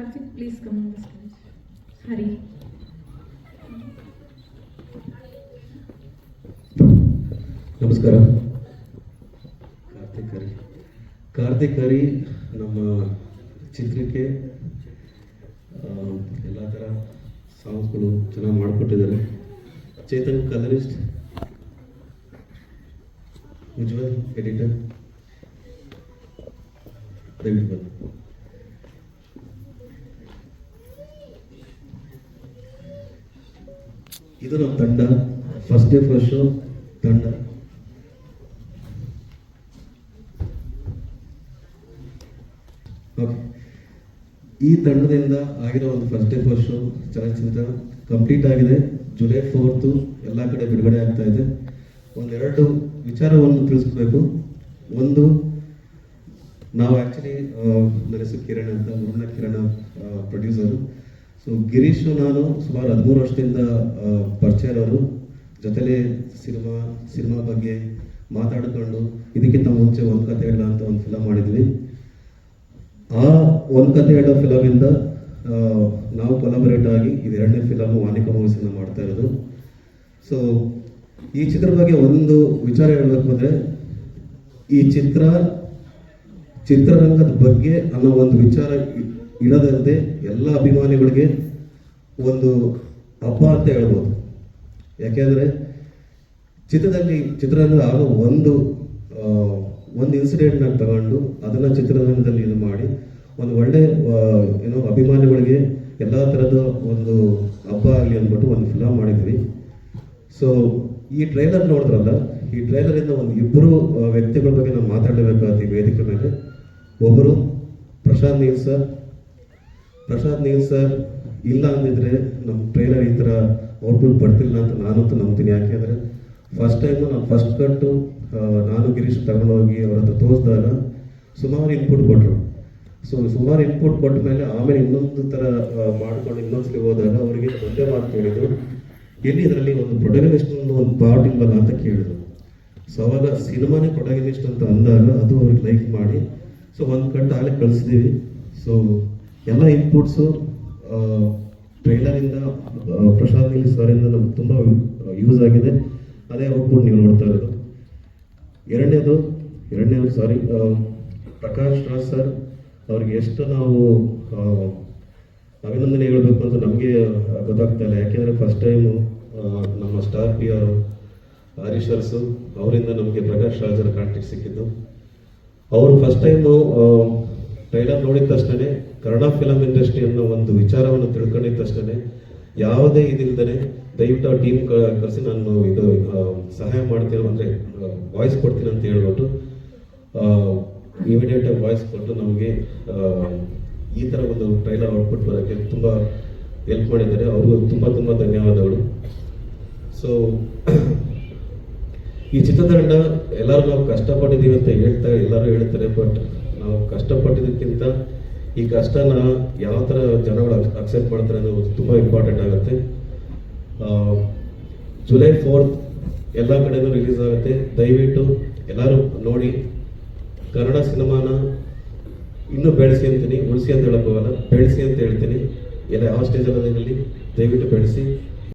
Karthik please come ಹರಿ ನಮಸ್ಕಾರ. ಕಾರ್ತಿಕ್ ಹರಿ. ಕಾರ್ತಿಕ್ ಹರಿ ನಮ್ಮ ಚಿತ್ರಕ್ಕೆ ಎಲ್ಲ ಥರ ಸಾಂಗ್ಸ್ಗಳು ಚೆನ್ನಾಗಿ ಮಾಡಿಕೊಟ್ಟಿದ್ದಾರೆ. ಚೇತನ್ ಕಲರಿಸ್ಟ್ ಉಜ್ವಲ್ ಎಡಿಟರ್ ದಯವಿಟ್ಟು ಬನ್ನಿ. ಇದು ನಮ್ಮ ತಂಡ ಫಸ್ಟ್ ಡೇ ಫಸ್ಟ್ ಶೋ ತಂಡ. ಈ ತಂಡದಿಂದ ಆಗಿರೋ ಒಂದು ಫಸ್ಟ್ ಡೇ ಫಸ್ಟ್ ಶೋ ಚಲನಚಿತ್ರ ಕಂಪ್ಲೀಟ್ ಆಗಿದೆ. ಜುಲೈ ಫೋರ್ತು ಎಲ್ಲ ಕಡೆ ಬಿಡುಗಡೆ ಆಗ್ತಾ ಇದೆ. ಒಂದೆರಡು ವಿಚಾರವನ್ನು ತಿಳಿಸ್ಬೇಕು. ಒಂದು, ನಾವು ಆ್ಯಕ್ಚುಲಿ ನನ್ನ ಹೆಸರು ಕಿರಣ್ ಅಂತ ಮುರುಣ ಕಿರಣ ಪ್ರೊಡ್ಯೂಸರು ಸೊ ಗಿರೀಶ್ ನಾನು ಸುಮಾರು ಹದಿಮೂರು ವರ್ಷದಿಂದ ಪರಿಚಯ ಇರೋರು. ಜೊತೆಲಿ ಸಿನಿಮಾ ಸಿನಿಮಾ ಬಗ್ಗೆ ಮಾತಾಡಿಕೊಂಡು ಇದಕ್ಕಿಂತ ಮುಂಚೆ ಒಂದು ಕತೆ ಹೇಳ ಅಂತ ಒಂದು ಫಿಲಮ್ ಮಾಡಿದ್ವಿ. ಆ ಒಂದು ಕತೆ ಹೇಳೋ ಫಿಲಮಿಂದ ನಾವು ಕೊಲಾಬರೇಟ್ ಆಗಿ ಇದು ಎರಡನೇ ಫಿಲಮ್ ವಾಣಿಕ ಮೂವೀಸಿಂದ ಮಾಡ್ತಾ ಇರೋದು. ಸೊ ಈ ಚಿತ್ರದ ಬಗ್ಗೆ ಒಂದು ವಿಚಾರ ಹೇಳಬೇಕು ಅಂದರೆ, ಈ ಚಿತ್ರ, ಚಿತ್ರರಂಗದ ಬಗ್ಗೆ ಅನ್ನೋ ಒಂದು ವಿಚಾರ ಇ- ಇಡದಂತೆ ಎಲ್ಲ ಅಭಿಮಾನಿಗಳಿಗೆ ಒಂದು ಹಬ್ಬ ಅಂತ ಹೇಳ್ಬೋದು. ಯಾಕೆಂದರೆ ಚಿತ್ರದಲ್ಲಿ ಚಿತ್ರರಂಗ ಆಗೋ ಒಂದು ಒಂದು ಇನ್ಸಿಡೆಂಟ್ನ ತಗೊಂಡು ಅದನ್ನು ಚಿತ್ರರಂಗದಲ್ಲಿ ಇದು ಮಾಡಿ ಒಂದು ಒಳ್ಳೆ ಏನೋ ಅಭಿಮಾನಿಗಳಿಗೆ ಎಲ್ಲ ಥರದ ಒಂದು ಹಬ್ಬ ಆಗಲಿ ಅಂದ್ಬಿಟ್ಟು ಒಂದು ಫಿಲಮ್ ಮಾಡಿದ್ವಿ ಸೊ ಈ ಟ್ರೈಲರ್ ನೋಡಿದ್ರಲ್ಲ, ಈ ಟ್ರೈಲರಿಂದ ಒಂದು ಇಬ್ಬರು ವ್ಯಕ್ತಿಗಳ ಬಗ್ಗೆ ನಾವು ಮಾತಾಡಬೇಕಾದ ಈ ವೇದಿಕೆ ಮೇಲೆ ಒಬ್ಬರು ಪ್ರಶಾಂತ್ ನೀಲ್ ಸರ್ ಪ್ರಶಾಂತ್ ನೀಲ್ ಸರ್ ಇಲ್ಲ ಅಂದಿದ್ರೆ ನಮ್ಮ ಟ್ರೈಲರ್ ಈ ಥರ ಔಟ್ಪುಟ್ ಬರ್ತಿಲ್ಲ ಅಂತ ನಾನಂತೂ ನಂಬ್ತೀನಿ. ಯಾಕೆಂದರೆ ಫಸ್ಟ್ ಟೈಮು ನಾನು ಫಸ್ಟ್ ಕಟ್ಟು ನಾನು ಗಿರೀಶ್ ತಗೊಂಡೋಗಿ ಅವ್ರ ಹತ್ರ ತೋರಿಸಿದಾಗ ಸುಮಾರು ಇನ್ಪುಟ್ ಕೊಟ್ಟರು ಸೊ ಸುಮಾರು ಇನ್ಪುಟ್ ಕೊಟ್ಟ ಮೇಲೆ ಆಮೇಲೆ ಇನ್ನೊಂದು ಥರ ಮಾಡ್ಕೊಂಡು ಇನ್ನೊಂದ್ಸಲಿ ಹೋದಾಗ ಅವರಿಗೆ ಒಂದೇ ಮಾತು ಕೇಳಿದ್ರು. ಎಲ್ಲಿ ಇದರಲ್ಲಿ ಒಂದು ಪ್ರೊಟಗನಿಸ್ಟ್ ಒಂದು ಪಾರ್ಟ್ ಇಲ್ವಲ್ಲ ಅಂತ ಕೇಳಿದ್ರು. ಸೊ ಅವಾಗ ಸಿನಿಮಾನೇ ಪ್ರೊಟಗನಿಸ್ಟ್ ಅಂತ ಅಂದಾಗ ಅದು ಅವ್ರಿಗೆ ಲೈಕ್ ಮಾಡಿ. ಸೊ ಒಂದು ಕಟ್ಟು ಆಗಲೇ ಕಳಿಸಿದ್ದೀವಿ ಸೊ ಎಲ್ಲ ಇನ್ಪುಟ್ಸು ಟ್ರೈಲರಿಂದ ಪ್ರಶಾಂತ್ ನೀಲ್ ಸರಿಂದ ನಮ್ಗೆ ತುಂಬ ಯೂಸ್ ಆಗಿದೆ. ಅದೇ ಔಟ್ಪುಟ್ ನೀವು ನೋಡ್ತಾ ಇರೋದು. ಎರಡನೇದು ಎರಡನೇದು ಸಾರಿ ಪ್ರಕಾಶ್ ರಾಜ್ ಸರ್ ಅವ್ರಿಗೆ ಎಷ್ಟು ನಾವು ಅಭಿನಂದನೆ ಹೇಳಬೇಕು ಅಂತ ನಮಗೆ ಗೊತ್ತಾಗ್ತಾ ಇಲ್ಲ. ಯಾಕೆಂದರೆ ಫಸ್ಟ್ ಟೈಮು ನಮ್ಮ ಸ್ಟಾರ್ ಪಿ ಅವರು ಹರೀಶ್ ಸರ್ಸು ಅವರಿಂದ ನಮಗೆ ಪ್ರಕಾಶ್ ರಾಜರ ಕಾಂಟ್ಯಾಕ್ಟ್ ಸಿಕ್ಕಿದ್ದು. ಅವರು ಫಸ್ಟ್ ಟೈಮು ಟ್ರೈಲರ್ ನೋಡಿದ ತಕ್ಷಣ ಕನ್ನಡ ಫಿಲಮ್ ಇಂಡಸ್ಟ್ರಿ ಅನ್ನೋ ಒಂದು ವಿಚಾರವನ್ನು ತಿಳ್ಕೊಂಡಿದ್ದ ತಕ್ಷಣ ಯಾವುದೇ ಇದಿಲ್ದೇ ದಯವಿಟ್ಟು ಆ ಟೀಮ್ ಕರೆಸಿ ನಾನು ಇದು ಸಹಾಯ ಮಾಡ್ತೀನಿ ಅಂದರೆ ವಾಯ್ಸ್ ಕೊಡ್ತೀನಿ ಅಂತ ಹೇಳ್ಬಿಟ್ಟು ಇಮಿಡಿಯೇಟ್ ಆಗಿ ವಾಯ್ಸ್ ಕೊಟ್ಟು ನಮಗೆ ಈ ಥರ ಒಂದು ಟ್ರೈಲರ್ ಔಟ್ಪುಟ್ ಬರೋಕ್ಕೆ ತುಂಬ ಹೆಲ್ಪ್ ಮಾಡಿದ್ದಾರೆ. ಅವ್ರಿಗೂ ತುಂಬ ತುಂಬ ಧನ್ಯವಾದಗಳು. ಸೊ ಈ ಚಿತ್ರತಂಡ ಎಲ್ಲರೂ ನಾವು ಕಷ್ಟಪಟ್ಟಿದ್ದೀವಿ ಅಂತ ಹೇಳ್ತಾ ಎಲ್ಲರೂ ಹೇಳ್ತಾರೆ ಬಟ್ ನಾವು ಕಷ್ಟಪಟ್ಟಿದ್ದಕ್ಕಿಂತ ಈ ಕಷ್ಟನ ಯಾವ ಥರ ಜನಗಳು ಅಕ್ಸೆಪ್ಟ್ ಮಾಡ್ತಾರೆ ಅನ್ನೋದು ತುಂಬ ಇಂಪಾರ್ಟೆಂಟ್ ಆಗುತ್ತೆ. ಜುಲೈ ಫೋರ್ತ್ ಎಲ್ಲ ಕಡೆನೂ ರಿಲೀಸ್ ಆಗುತ್ತೆ. ದಯವಿಟ್ಟು ಎಲ್ಲರೂ ನೋಡಿ. ಕನ್ನಡ ಸಿನಿಮಾನ ಇನ್ನೂ ಬೆಳೆಸಿ ಅಂತೀನಿ. ಉಳಿಸಿ ಅಂತ ಹೇಳಕ್ ಹೋಗಲ್ಲ. ಬೆಳೆಸಿ ಅಂತ ಹೇಳ್ತೀನಿ. ಎಲ್ಲ ಯಾವ ಸ್ಟೇಜಲ್ಲಿ ಇರಲಿ. ದಯವಿಟ್ಟು ಬೆಳೆಸಿ.